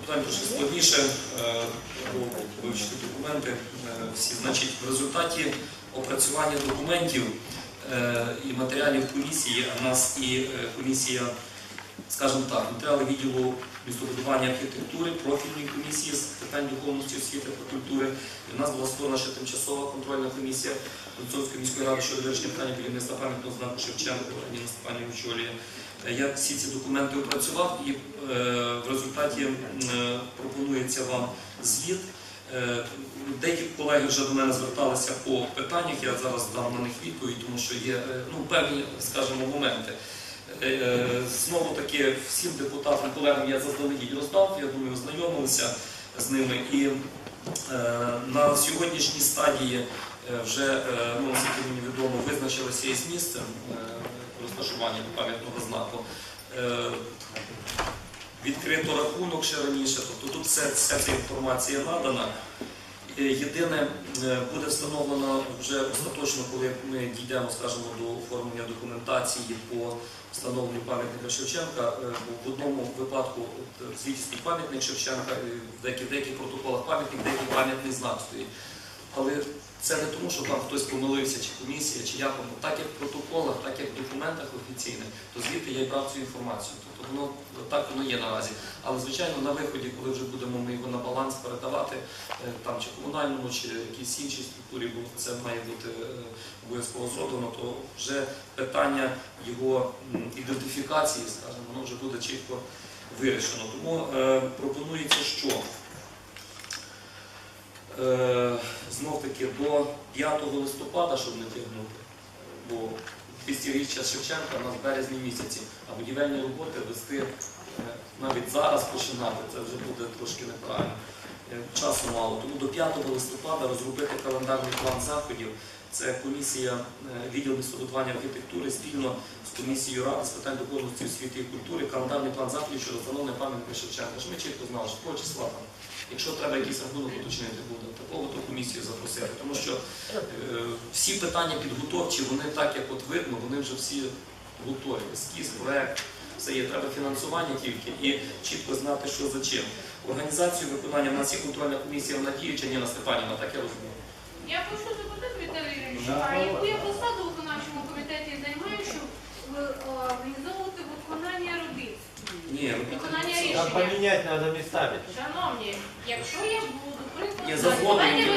Питання трошки складніше е, вивчити документи. Е, Всі, значить, в результаті опрацювання документів е, і матеріалів комісії, а нас і комісія, скажімо так, матеріали відділу містобудування архітектури, профільної комісії з питань духовності, освіти та культури. І в нас була створена ще тимчасова контрольна комісія Донцовської міської ради щодо вирішення питання будівництва пам'ятного знаку Шевченко, Ніна Степанівна очолює. Е, Я всі ці документи опрацював і е, в результаті е, пропонується вам звіт. Е, Деякі колеги вже до мене зверталися по питаннях, я зараз дам на них відповідь, тому що є е, ну, певні, скажімо, моменти. Е, е, Знову таки всім депутатам, колегам я заздалегідь роздав, я думаю, ознайомилися з ними. І е, на сьогоднішній стадії вже, ну, наскільки мені відомо, визначилося із місцем розташування пам'ятного знаку. Відкрито рахунок ще раніше, тобто тут все, вся ця інформація надана. Е, Єдине е, буде встановлено вже остаточно, коли ми дійдемо, скажімо, до оформлення документації по встановленню пам'ятника Шевченка. Е, В одному випадку стоїть пам'ятник Шевченка, в деяких, протоколах пам'ятник, деякий пам'ятний знак стоїть. Але це не тому, що там хтось помилився, чи комісія, чи як воно. Так як в протоколах, так як в документах офіційних, то звідти я й брав цю інформацію. Воно так воно є наразі. Але звичайно на виході, коли вже будемо ми його на баланс передавати, е, там чи комунальному, чи якійсь іншій структурі, бо це має бути е, обов'язково зроблено, то вже питання його ідентифікації, скажімо, воно вже буде чітко вирішено. Тому е, пропонується, що е, знов таки до 5 листопада, щоб не тягнути, бо 200-річчя Шевченка у нас березні місяці, а будівельні роботи вести е, навіть зараз починати, це вже буде трошки неправильно. Е, Часу мало. Тому до 5 листопада розробити календарний план заходів. Це комісія е, відділ містобудування архітектури спільно з комісією ради з питань духовності освіти і культури, календарний план заходів щодо встановлення пам'ятника Шевченка. Щоб ми чітко знали, що числа там. Якщо треба якийсь рахунок уточнити буде, такого то комісію запросити. Тому що е, всі питання підготовчі, вони так як от видно, вони вже всі готові. Ескіз, проект, все є. Треба фінансування тільки і чітко знати, що за чим. Організацію виконання в нас є контрольна комісія вона діюча, Ніна Степанівна, так я розумію. Я прошу запитати Віталій Юрійович, а яку я посаду у виконавчому комітеті займаю, щоб е, робіт? Ні, Виконання Там рішення. поменять надо местами. Шановні, якщо я буду зазвони, давайте які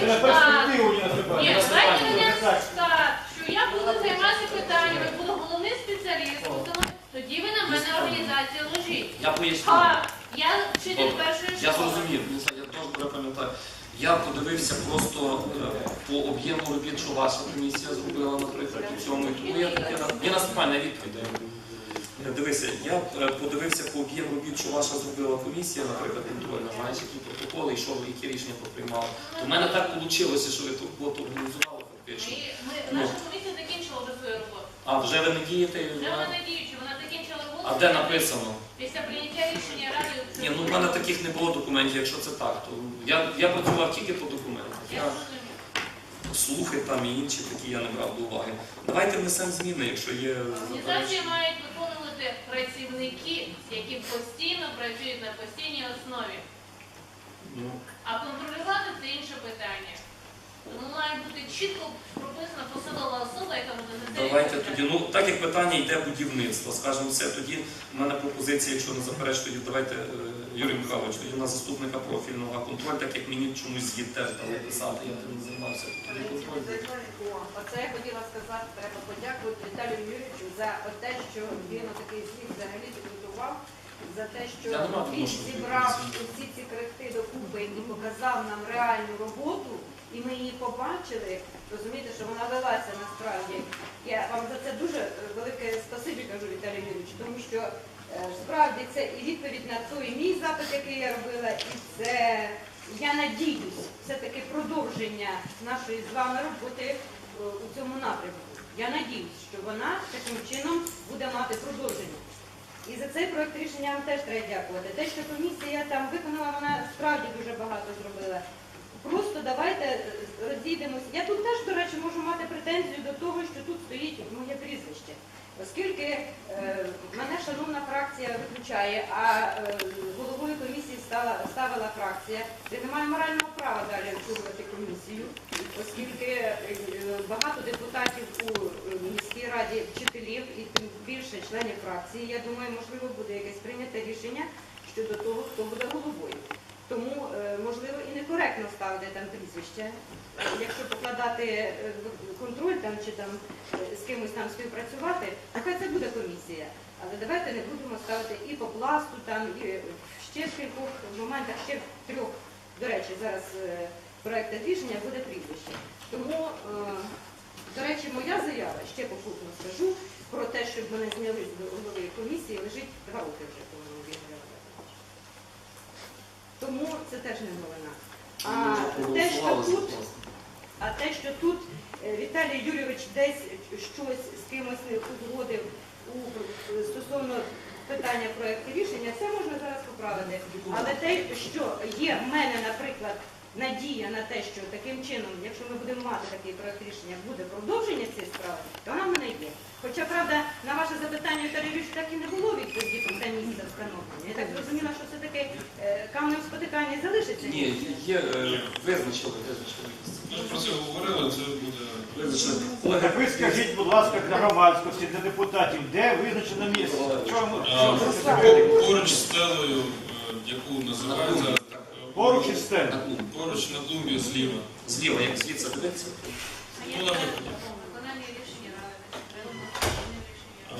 ведемо штат. перспективу не Ні, наступає. давайте ведемо штат, що я буду займатися питаннями, буду головним спеціалістом, тоді ви на мене організація ложіть. я поясню. А я вчитель Добре. першої Я школи. зрозумів, ну, це я теж добре пам'ятаю. Я подивився просто е, по об'єму робіт, що ваша комісія зробила, наприклад, у цьому. І тому я таке на Ніна Степанівна, відповідь даю. Е, Дивися, я е, подивився по об'єму робіт, що ваша зробила комісія, наприклад, контрольна, знаєш, які протоколи, і що ви, які рішення поприймали. То в мене так вийшло, що ви ту роботу організували фактично. Ми, ми, наша комісія закінчила вже свою роботу. А вже ви не дієте? Вже вона- вона діюча, вона закінчила роботу. А де написано? Після прийняття рішення ради. Ні, ну в мене таких не було документів, якщо це так, то я, я працював тільки по документах. Я слухи там і інші такі я не брав до уваги. Давайте внесемо зміни, якщо є Організації мають виконувати працівники, які постійно працюють на постійній основі. Ну, А контролювати це інше питання. Тому має бути чітко прописана посадова особа, яка буде за давайте тоді. Ну так як питання йде будівництво, скажімо, все тоді. в мене пропозиція, якщо не заперечують, давайте е, Юрій Михайлович, тоді на заступника профільного а контроль, так як мені чомусь звіт теж дали писати, я тим не займався. Тоді контроль. Оце я хотіла сказати, треба подякувати Віталію Юрійовичу за те, що він такий звіт взагалі підготував, за те, що Я не мав він зібрав усі ці крихти докупи і показав нам реальну роботу, і ми її побачили. Розумієте, що вона велася насправді. Я вам за це дуже е, велике спасибі кажу, Віталію тому що е, справді це і відповідь на той мій запит, який я робила, і це я надіюсь, все-таки продовження нашої з вами роботи е, у цьому напрямку. Я надіюсь, що вона таким чином буде мати продовження. І за цей проект рішення вам теж треба дякувати. Те, що комісія там виконала, вона справді дуже багато зробила. Просто давайте е, розійдемося. Я тут теж, до речі, можу мати претензію до того, що тут стоїть моє прізвище. Оскільки е, мене шановна фракція виключає, а е, головою стала, ставила фракція, я не маю морального права далі обслуговувати комісію, оскільки е, багато депутатів у міській раді вчителів і тим більше членів фракції. Я думаю, можливо, буде якесь прийняте рішення щодо того, хто буде головою. Тому, е, можливо, і некоректно там прізвище. Якщо покладати е, контроль там чи там е, з кимось там співпрацювати, нехай це буде комісія. Але давайте не будемо ставити і по пласту, там, і ще в кількох моментах, ще в трьох, до речі, зараз е, рішення буде прізвище. Тому, до речі, моя заява, ще попутно скажу, про те, щоб мене зняли з голови комісії, лежить два роки вже, по-моєму. Тому це теж не новина. А те, що тут, а те, що тут е, Віталій Юрійович десь щось з кимось не узгодив стосовно питання проєкту рішення, це можна зараз поправити. Але те, що є в мене, наприклад, надія на те, що таким чином, якщо ми будемо мати такий проект рішення, буде продовження цієї справи, то вона в мене є. Хоча, правда, на ваше запитання Юрійович так і не було відповіді про те місце встановлення. Я так зрозуміла, що це таке е, камнем спотикання залишиться. Ні, є, е, визначили, визначили місце. Ми ж про це говорили, це буде. Так ви скажіть, будь ласка, для громадськості, для депутатів, де визначено місце? Чому? Поруч з стелею, е, яку називають зараз. Поруч із стелею. на клуб. Поруч на клумбі зліва. Зліва, як звідси дивиться. Ну, на виході. А,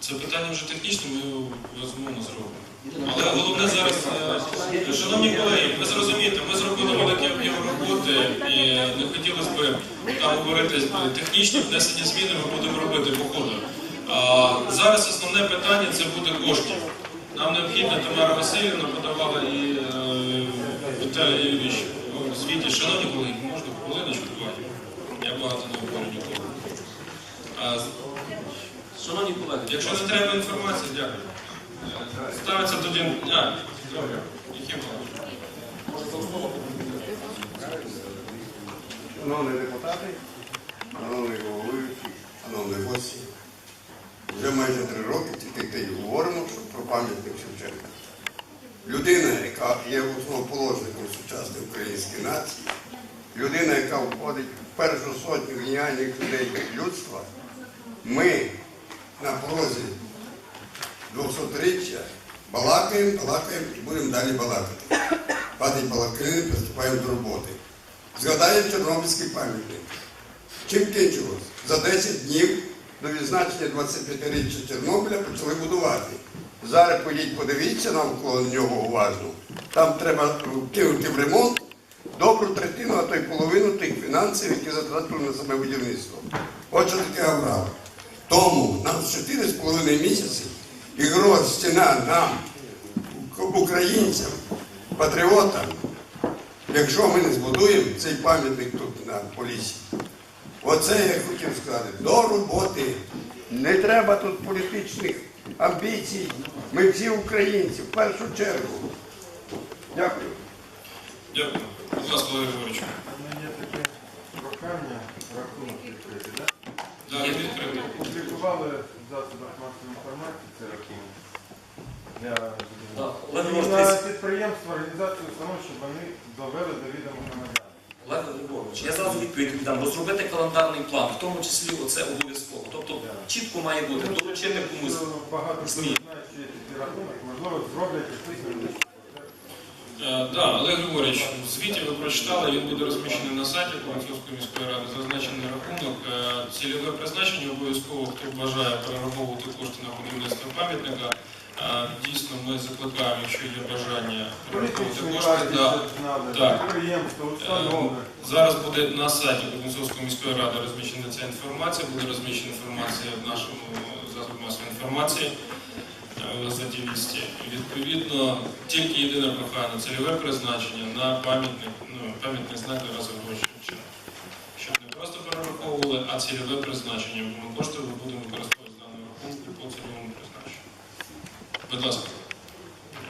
Це питання вже технічне, ми його безумовно зробимо. Але головне зараз, е, шановні колеги, ви зрозумієте, ми зробили великий об'єм роботи і не хотілося б там говорити технічні внесені зміни ми будемо робити по ходу. А зараз основне питання це буде коштів. Нам необхідно, Тамара Васильівна подавала і е, Віталій Юрійович у звіті. Шановні колеги, можна хвилиночку? Я багато не говорю ніколи. Шановні колеги, Якщо не треба інформації, дякую. Ставиться тоді. А, добре. Яким Шановні депутати, шановні головуючі, шановні гості, вже майже три роки тільки говоримо що про пам'ятник Шевченка. Людина, людина, яка входить в першу сотню геніальних людей людства, ми на порозі 200-річчя балакаємо, балакаємо і будемо далі балакати. Хватить балакини, приступаємо до роботи. Згадаємо Чорнобильський пам'ятник. Чим кінчилось? За 10 днів до відзначення 25-річчя Чорнобиля почали будувати. Зараз поїдь, подивіться навколо нього уважно. Там треба кинути в ремонт добру третину, а то й половину тих фінансів, які затратили на саме будівництво. От що таке Аврала. Тому нам 4,5 місяці і гроз стіна нам, українцям, патріотам, якщо ми не збудуємо цей пам'ятник тут на Полісі. Оце я хотів сказати. До роботи. Не треба тут політичних амбіцій. Ми всі українці, в першу чергу. Дякую. Дякую. Будь ласка, Олег Григорович. У мене є таке прохання, рахунок відкрити, так? Да, відкрити. Опублікували в засобах масової інформації цей рахунок. Для Так, І Григорович, на дивіться. підприємства, організації, установ, щоб вони довели до відома громадян. Олег Григорович, я зразу відповідь дам. Розробити календарний план, в тому числі оце обов'язково. Тобто чітко має бути доручити комусь. Можливо, Багато хто ЗМІ. знає, що є такий рахунок, можливо, зроблять якийсь невеличкий. Е, Да, Олег Григорович, в звіті ви прочитали, він буде розміщений на сайті Комітетської міської ради, зазначений рахунок. Е, Цільове призначення обов'язково, хто бажає перераховувати кошти на будівництво пам'ятника. Е, Дійсно, ми закликаємо, якщо є бажання перераховувати кошти. Да. Так. Зараз буде на сайті Кузнецовської міської ради розміщена ця інформація, буде розміщена інформація в нашому засобі масової інформації е, за вісті. Відповідно, тільки єдине прохання цільове призначення на пам'ятник, ну, пам'ятний знак Тараса Григоровича. Щоб не просто перераховували, а цільове призначення. Бо кошти ми будемо використовувати даного рахунку по цільовому призначенню. Будь ласка.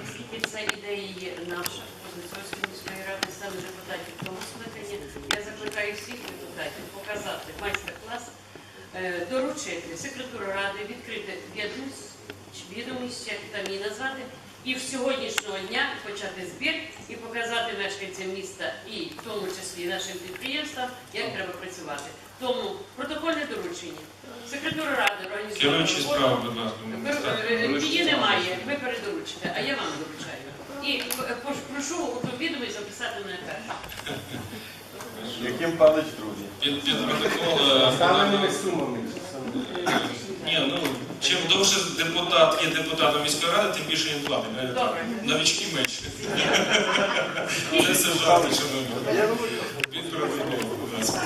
Оскільки це ідеї є наша Кузнецовської міської ради, саме депутатів тому скликанні, я закликаю всіх депутатів показати майстер-клас, е, доручити секретару ради відкрити відомість, відомість, як там її назвати, і з сьогоднішнього дня почати збір і показати мешканцям міста і в тому числі нашим підприємствам, як треба працювати. Тому протокольне доручення. Секретарю ради. Ви- е, Її немає, ви передоручите, а я вам доручаю. І е, прошу у ту відомість записати на перше. Яким Павлович другий? Під, під протокол. е, сумами. Ні, ну чим довше депутат є депутатом міської ради, тим більше він платить. Е, Новички менше. Це все жарти, шановні. Віктор Володимирович, будь ласка.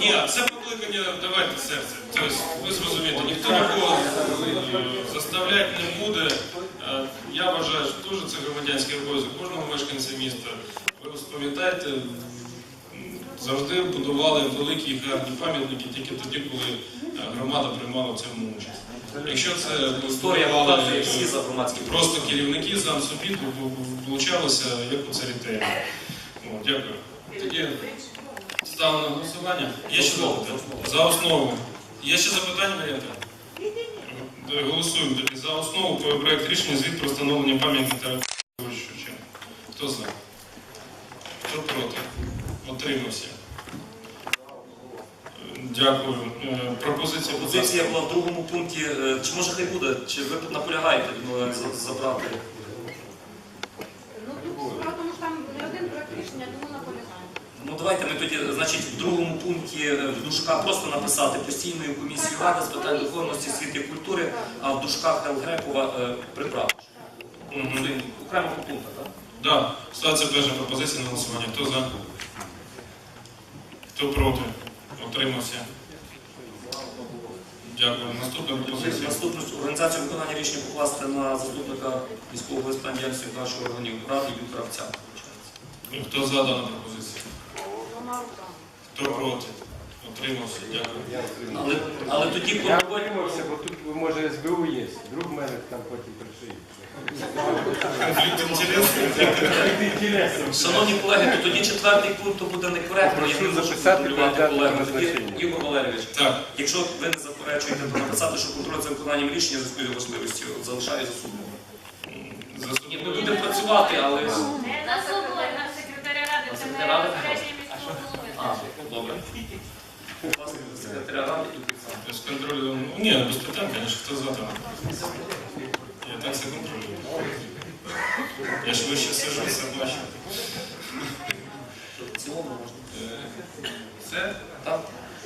Ні, це покликання давайте серце. Тобто, ви зрозумієте, ніхто нікого е, заставляти не буде. Е, Я вважаю, що теж це громадянський обов'язок кожного мешканця міста. Ви м, завжди будували великі і гарні пам'ятники тільки тоді, коли е, громада приймала в цьому участь. Якщо це Історія будували, всі за громадські просто керівники сам собі, то получалося як у. От, Дякую. Тоді ставимо на голосування. Є ще запитання? За основу. Є ще запитання? Е, Голосуємо тоді за основу про проект рішення звіт про встановлення пам'ятника Шевченка. Хто за? Хто проти? Отримався. Е, Дякую. Е, Пропозиція. Позиція була в другому пункті. е, Чи може хай буде? Чи ви тут наполягаєте ну, забрати? Ну тут справа тому, що там не один проект рішення, тому наполягаємо. Ну давайте ми тоді, значить, в другому пункті е, в дужках просто написати постійною комісією ради з питань духовності, освіти і культури, а в дужках Ел Грекова е, приправити. Мгм. Окремо по пунктах, так? Да, ставиться перша пропозиція на голосування. Хто за? Хто проти? Отримався. Дякую. Наступна пропозиція. Наступну організацію виконання рішення покласти на заступника з питань нашого органів ради Віктора Овця. Хто за дану пропозицію? Хто проти? Отримався. Дякую. Але, але тоді Я контроль... отримався, бо тут може СБУ є. Друг мене там потім пришиє. Конфлікт інтересів. Шановні колеги, то тоді четвертий пункт то буде некоректно. Я Прошу не можу записати контролювати колегу. на Тоді. Ігор Валерійович, Так, якщо ви не заперечуєте, то написати, що контроль за виконанням рішення за своєю важливістю залишає за собою. Ні, ми будемо працювати, але... Не за собою, на секретаря ради, це Секретаря ради? розпорядження міського голови. А, добре. Ласка, Секретаря ради і тут сам. без контролю. Ні, без питань, звісно, хто за там. Я так все контролюю. Я ж вище сижу, все бачу. В цілому можна. Все? Так?